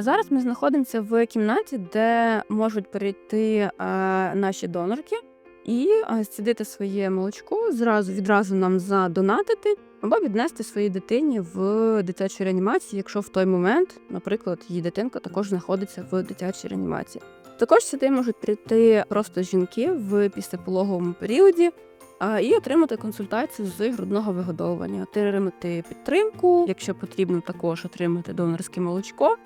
Зараз ми знаходимося в кімнаті, де можуть прийти е, наші донорки і е, зцідити своє молочко, зразу відразу нам задонатити або віднести своїй дитині в дитячу реанімацію, якщо в той момент, наприклад, її дитинка також знаходиться в дитячій реанімації. Також сюди можуть прийти просто жінки в післяпологовому періоді. І отримати консультацію з грудного вигодовування, отримати підтримку, якщо потрібно, також отримати донорське молочко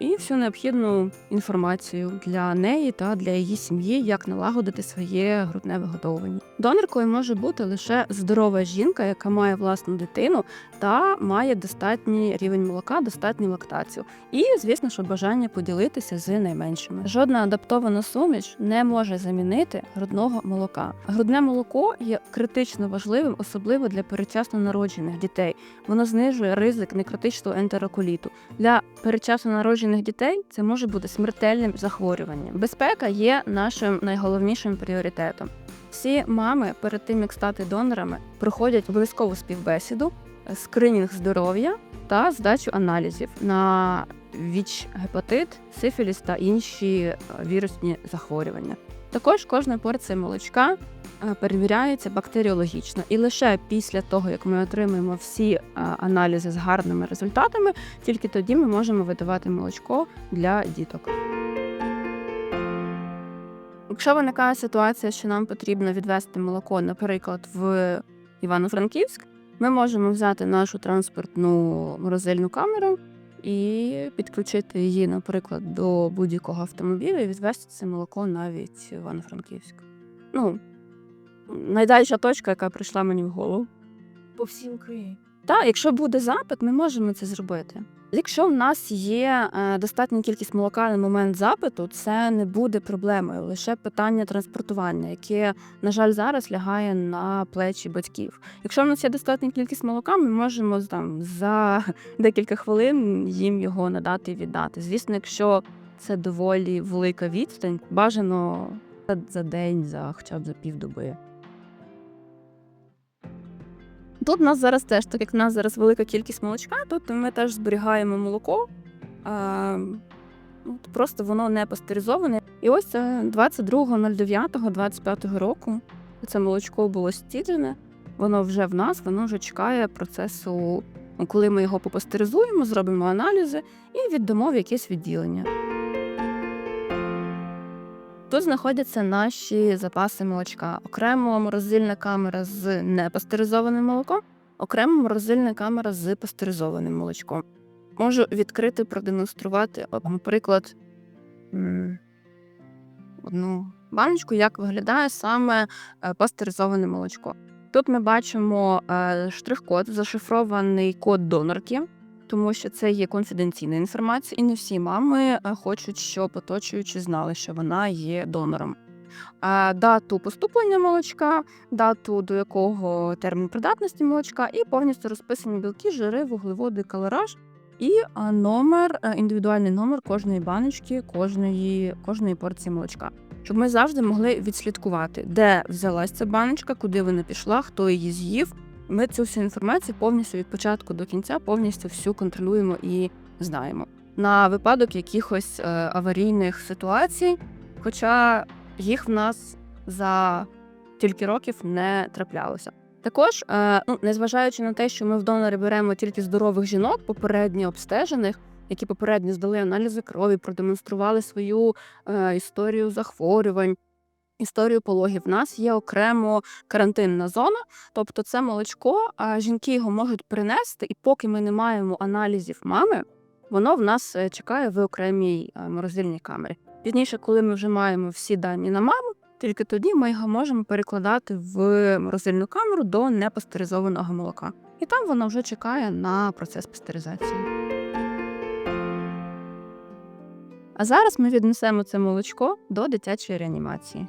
і всю необхідну інформацію для неї та для її сім'ї, як налагодити своє грудне вигодовування. Доноркою може бути лише здорова жінка, яка має власну дитину та має достатній рівень молока, достатню лактацію. І, звісно, що бажання поділитися з найменшими. Жодна адаптована суміш не може замінити грудного молока. Грудне молоко є критично важливим, особливо для передчасно народжених дітей. Воно знижує ризик некритичного ентероколіту. Для передчасно народжених дітей це може бути смертельним захворюванням. Безпека є нашим найголовнішим пріоритетом. Всі мами перед тим як стати донорами проходять обов'язкову співбесіду, скринінг здоров'я та здачу аналізів на ВІЧ, гепатит, сифіліс та інші е, вірусні захворювання. Також кожна порція молочка е, перевіряється бактеріологічно, і лише після того, як ми отримаємо всі е, аналізи з гарними результатами, тільки тоді ми можемо видавати молочко для діток. Якщо виникає ситуація, що нам потрібно відвести молоко, наприклад, в Івано-Франківськ, ми можемо взяти нашу транспортну морозильну камеру і підключити її, наприклад, до будь-якого автомобіля і відвести це молоко навіть в Івано-Франківськ. Ну, найдальша точка, яка прийшла мені в голову. По всій Україні. Так, якщо буде запит, ми можемо це зробити. Якщо в нас є е, достатня кількість молока на момент запиту, це не буде проблемою. Лише питання транспортування, яке, на жаль, зараз лягає на плечі батьків. Якщо в нас є достатня кількість молока, ми можемо там за декілька хвилин їм його надати і віддати. Звісно, якщо це доволі велика відстань, бажано за день, за хоча б за півдоби. Тут у нас зараз теж, так як в нас зараз велика кількість молочка, тут ми теж зберігаємо молоко. А, просто воно не пастеризоване. І ось це 22.09.25 року це молочко було стіджене, воно вже в нас, воно вже чекає процесу, ну, коли ми його попастеризуємо, зробимо аналізи і віддамо в якесь відділення. Тут знаходяться наші запаси молочка. Окремо морозильна камера з непастеризованим молоком, окремо морозильна камера з пастеризованим молочком. Можу відкрити, продемонструвати, наприклад, одну баночку, як виглядає саме е, пастеризоване молочко. Тут ми бачимо е, штрих-код, зашифрований код донорки, тому що це є конфіденційна інформація, і не всі мами е, хочуть, щоб оточуючі знали, що вона є донором. Дату поступлення молочка, дату до якого термін придатності молочка, і повністю розписані білки, жири, вуглеводи, калораж, і номер, е, індивідуальний номер кожної баночки, кожної, кожної порції молочка. Щоб ми завжди могли відслідкувати, де взялась ця баночка, куди вона пішла, хто її з'їв. Ми цю всю інформацію повністю від початку до кінця повністю всю контролюємо і знаємо на випадок якихось е, аварійних ситуацій, хоча їх в нас за тільки років не траплялося. Також, е, ну незважаючи на те, що ми в донори беремо тільки здорових жінок, попередньо обстежених, які попередньо здали аналізи крові, продемонстрували свою е, історію захворювань. Історію пологів в нас є окремо карантинна зона, тобто це молочко, а жінки його можуть принести, і поки ми не маємо аналізів мами, воно в нас е, чекає в окремій е, морозильній камері. Пізніше, коли ми вже маємо всі дані на маму, тільки тоді ми його можемо перекладати в морозильну камеру до непастеризованого молока. І там воно вже чекає на процес пастеризації. А зараз ми віднесемо це молочко до дитячої реанімації.